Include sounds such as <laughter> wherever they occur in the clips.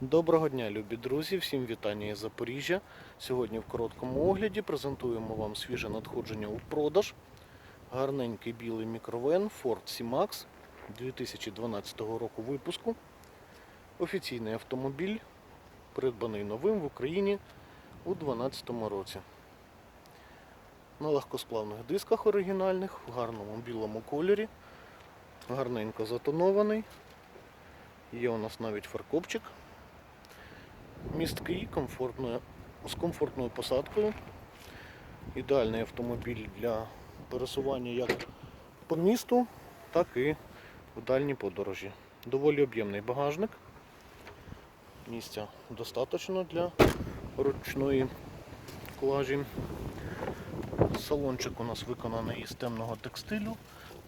Доброго дня, любі друзі! Всім вітання із Запоріжжя. Сьогодні в короткому огляді презентуємо вам свіже надходження у продаж. Гарненький білий мікровен Ford C-Max 2012 року випуску. Офіційний автомобіль, придбаний новим в Україні у 2012 році. На легкосплавних дисках оригінальних, в гарному білому кольорі, гарненько затонований. Є у нас навіть фаркопчик місткий, комфортною, з комфортною посадкою. Ідеальний автомобіль для пересування як по місту, так і в дальні подорожі. Доволі об'ємний багажник. Місця достатньо для ручної клажі. Салончик у нас виконаний із темного текстилю,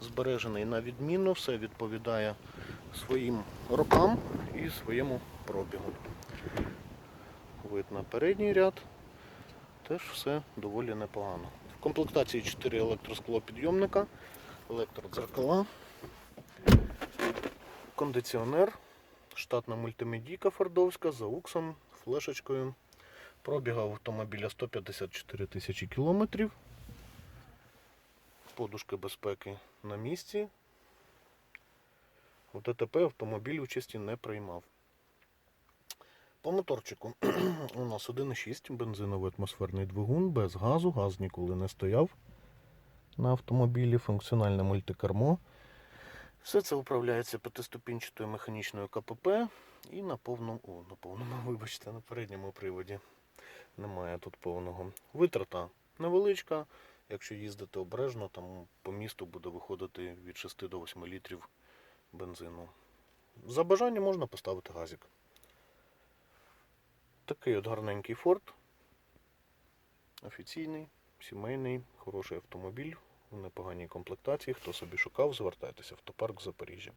збережений на відмінно, все відповідає своїм рокам і своєму пробігу. Вид на передній ряд. Теж все доволі непогано. В комплектації 4 електросклопідйомника, електродзеркала, кондиціонер, штатна мультимедійка фордовська з ауксом, флешечкою. Пробіга автомобіля 154 тисячі кілометрів. Подушки безпеки на місці. У ДТП автомобіль участі не приймав. По моторчику <clears throat> у нас 1,6 бензиновий атмосферний двигун без газу, газ ніколи не стояв на автомобілі, функціональне мультикермо. Все це управляється п'ятиступінчатою механічною КПП і на повному, о, на повному, <laughs> вибачте, на передньому приводі немає тут повного. Витрата невеличка. Якщо їздити обережно, там по місту буде виходити від 6 до 8 літрів бензину. За бажанням можна поставити газик. Такий от гарненький Форд. Офіційний, сімейний, хороший автомобіль у непоганій комплектації. Хто собі шукав, звертайтеся. в Автопарк Запоріжжя.